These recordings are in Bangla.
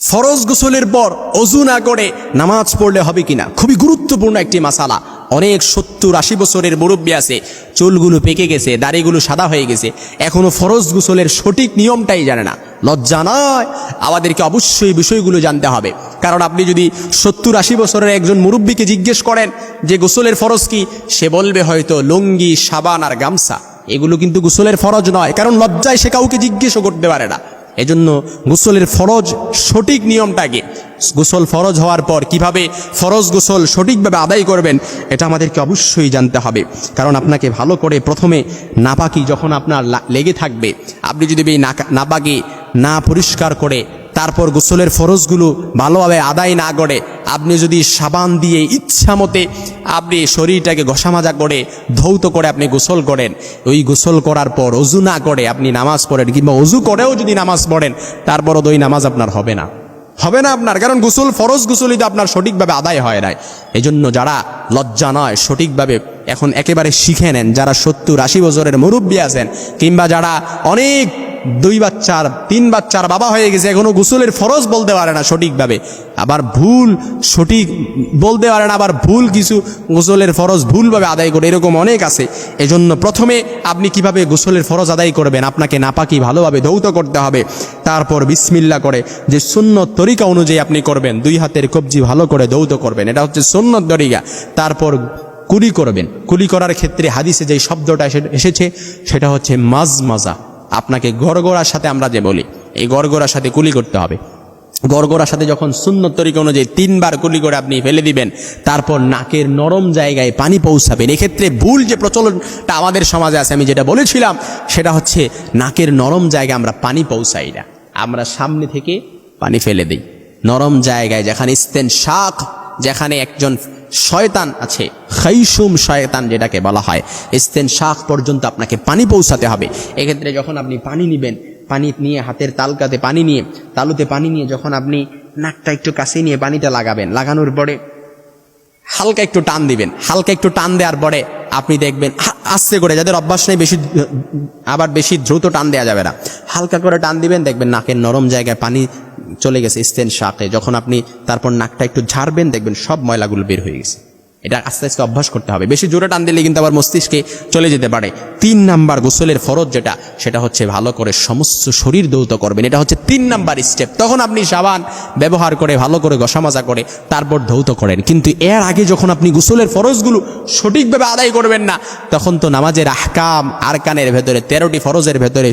ফরজ গোসলের পর অজু না করে নামাজ পড়লে হবে কিনা? খুবই গুরুত্বপূর্ণ একটি মাসালা। অনেক সত্তর আশি বছরের মুরব্বী আছে, চুলগুলো পেকে গেছে, দাড়িগুলো সাদা হয়ে গেছে, এখনও ফরজ গোসলের সঠিক নিয়মটাই জানে না। লজ্জা নয়, আমাদেরকে অবশ্যই বিষয়গুলো জানতে হবে। কারণ আপনি যদি সত্তর আশি বছরের একজন মুরব্বীকে জিজ্ঞেস করেন যে গোসলের ফরজ কি, সে বলবে হয়তো লুঙ্গি, সাবান আর গামছা। এগুলো কিন্তু গোসলের ফরজ নয়, কারণ লজ্জায় সে কাউকে জিজ্ঞেসও করতে পারে না। এজন্য গোসলের ফরজ সঠিক নিয়মটাকে গোসল ফরজ হওয়ার পর কীভাবে ফরজ গোসল সঠিকভাবে আদায় করবেন, এটা আমাদেরকে অবশ্যই জানতে হবে। কারণ আপনাকে ভালো করে প্রথমে নাপাকি যখন আপনার লেগে থাকবে, আপনি যদি এই নাপাকি না পরিষ্কার করে তারপর গোসলের ফরজগুলো ভালোভাবে আদায় না করে, আপনি যদি সাবান দিয়ে ইচ্ছা মতে আপনি শরীরটাকে ঘষা মাজা করে, ধৌত করে আপনি গোসল করেন, ওই গোসল করার পর অজু না করে আপনি নামাজ পড়েন কিংবা অজু করেও যদি নামাজ পড়েন, তারপরও ওই নামাজ আপনার হবে না। হবে না আপনার, কারণ গোসল, ফরজ গোসলই তো আপনার সঠিকভাবে আদায় হয় নাই। এই জন্য যারা লজ্জা নয়, সঠিকভাবে এখন একেবারে শিখে নেন, যারা সত্তর আশি বছরের মুরব্বী আছেন, কিংবা যারা অনেক দুই বাচ্চার, তিন বাচ্চার বাবা হয়ে গেছে, এখনও গোসলের ফরজ বলতে পারে না সঠিকভাবে। আবার ভুল সঠিক বলতে পারে না, আবার ভুল কিছু গোসলের ফরজ ভুলভাবে আদায় করে, এরকম অনেক আছে। এজন্য প্রথমে আপনি কীভাবে গোসলের ফরজ আদায় করবেন? আপনাকে নাপাকি ভালোভাবে ধৌত করতে হবে। তারপর বিসমিল্লা করে, যে সুন্নত তরিকা অনুযায়ী আপনি করবেন, দুই হাতের কবজি ভালো করে ধৌত করবেন, এটা হচ্ছে সুন্নত তরিকা। তারপর কুলি করবেন। কুলি করার ক্ষেত্রে হাদিসে যে শব্দটা এসে- এসেছে, সেটা হচ্ছে মাজ মাজা আপনাকে গড়গড়ার সাথে আমরা যে বলি, এই গড়গড়ার সাথে কুলি করতে হবে। গড়গড়ার সাথে যখন সুন্নত তরিকা অনুযায়ী তিনবার কুলি করে আপনি ফেলে দিবেন, তারপর নাকের নরম জায়গায় পানি পৌঁছাবেন এক্ষেত্রে ভুল যে প্রচলনটা আমাদের সমাজে আছে, আমি যেটা বলেছিলাম, সেটা হচ্ছে নাকের নরম জায়গায় আমরা পানি পৌঁছাই না। আমরা সামনে থেকে পানি ফেলে দিই। নরম জায়গায় যেখানে ইস্তেন শাক যেখানে একজন শয়তান আছে। খৈসুম শয়তান যেটাকে বলা হয়। ইস্তেন শাখ পর্যন্ত আপনাকে পানি পৌঁছাতে হবে। এক্ষেত্রে যখন আপনি পানি নেবেন, পানি নিয়ে হাতের তালকাতে পানি নিয়ে, তালুতে পানি নিয়ে যখন আপনি নাকটা একটু কাছে নিয়ে পানিটা লাগাবেন, লাগানোর পরে হালকা একটু টান দিবেন। হালকা একটু টান দেওয়ার পরে আপনি দেখবেন আস্তে করে, যাদের অভ্যাস নেই বেশি, আবার বেশি দ্রুত টান দেওয়া যাবে না। হালকা করে টান দিবেন, দেখবেন নাকের নরম জায়গায় পানি চলে গেছে স্টেন শাকে যখন আপনি তারপর নাকটা একটু ঝাড়বেন, দেখবেন সব ময়লাগুলো বের হয়ে গেছে। এটা আস্তে আস্তে অভ্যাস করতে হবে। বেশি জোরে টান দিলে কিন্তু আবার মস্তিষ্কে চলে যেতে পারে। তিন নাম্বার গোসলের ফরজ যেটা, সেটা হচ্ছে ভালো করে সমস্ত শরীর দৌত করবেন। এটা হচ্ছে তিন নাম্বার স্টেপ তখন আপনি সাবান ব্যবহার করে, ভালো করে ঘষামাজা করে, তারপর ধৌত করেন। কিন্তু এর আগে যখন আপনি গোসলের ফরজগুলো সঠিকভাবে আদায় করবেন না, তখন তো নামাজের আহকাম, আরকানের ভেতরে, তেরোটি ফরজের ভেতরে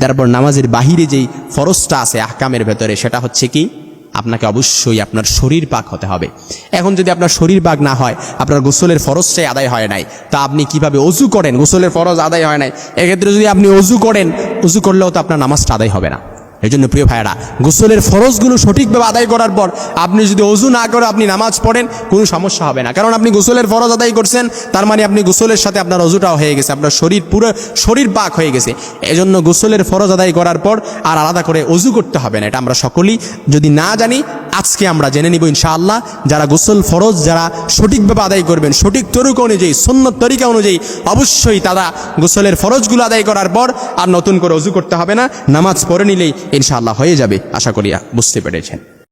তারপর নামাজের বাহিরে যেই ফরজটা আছে, আহকামের ভেতরে, সেটা হচ্ছে কি? আপনাকে অবশ্যই আপনার শরীর পাক হতে হবে। এখন যদি আপনার শরীর পাক না হয়, আপনার গোসলের ফরজটাই আদায় হয় নাই, তা আপনি কীভাবে অজু করেন? গোসলের ফরজ আদায় হয় নাই। এক্ষেত্রে যদি আপনি অজু করেন, অজু করলেও তো আপনার নামাজটা আদায় হবে না। এই জন্য প্রিয় ভাইয়েরা, গোসলের ফরজগুলো সঠিকভাবে আদায় করার পর আপনি যদি অজু না করে আপনি নামাজ পড়েন, কোনো সমস্যা হবে না। কারণ আপনি গোসলের ফরজ আদায় করছেন, তার মানে আপনি গোসলের সাথে আপনার অজুটাও হয়ে গেছে, আপনার শরীর পুরো শরীর পাক হয়ে গেছে। এজন্য গোসলের ফরজ আদায় করার পর আর আলাদা করে অজু করতে হবে না, এটা আমরা সকলেই যদি না জানি, আজকে আমরা জেনে নিব ইনশাআল্লাহ, যারা গোসল ফরজ, যারা সঠিকভাবে আদায় করবেন, সঠিক তরিকা অনুযায়ী সন্ন্যত তরিকা অনুযায়ী, অবশ্যই তারা গোসলের ফরজগুলো আদায় করার পর আর নতুন করে অজু করতে হবে না। নামাজ পড়ে নিলেই ইনশাআল্লাহ হয়ে যাবে। আশা করিয়া বুঝতে পেরেছেন।